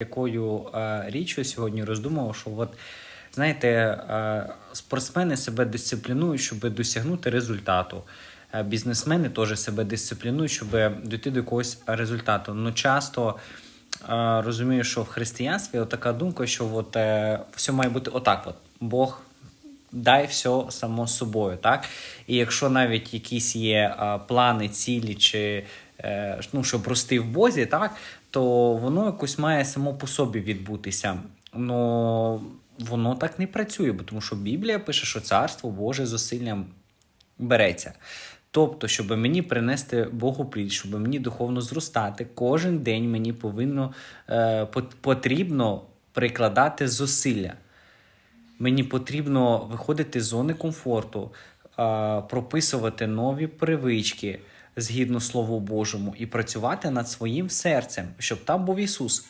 якою е, річчю сьогодні роздумував, що от знаєте, е, спортсмени себе дисциплінують, щоб досягнути результату. Е, Бізнесмени теж себе дисциплінують, щоб дійти до якогось результату. Ну часто розумію, що в християнстві така думка, що от, все має бути отак: от Бог дай все само собою, так? І якщо навіть якісь є плани, цілі, чи ну, щоб рости в Бозі, так, то воно якось має само по собі відбутися. Ну, воно так не працює, бо тому що Біблія пише, що царство Боже зусиллям береться. Тобто, щоб мені принести Богу плід, щоб мені духовно зростати, кожен день мені повинно е, потрібно прикладати зусилля. Мені потрібно виходити з зони комфорту, а, прописувати нові привички згідно Слову Божому і працювати над своїм серцем, щоб там був Ісус.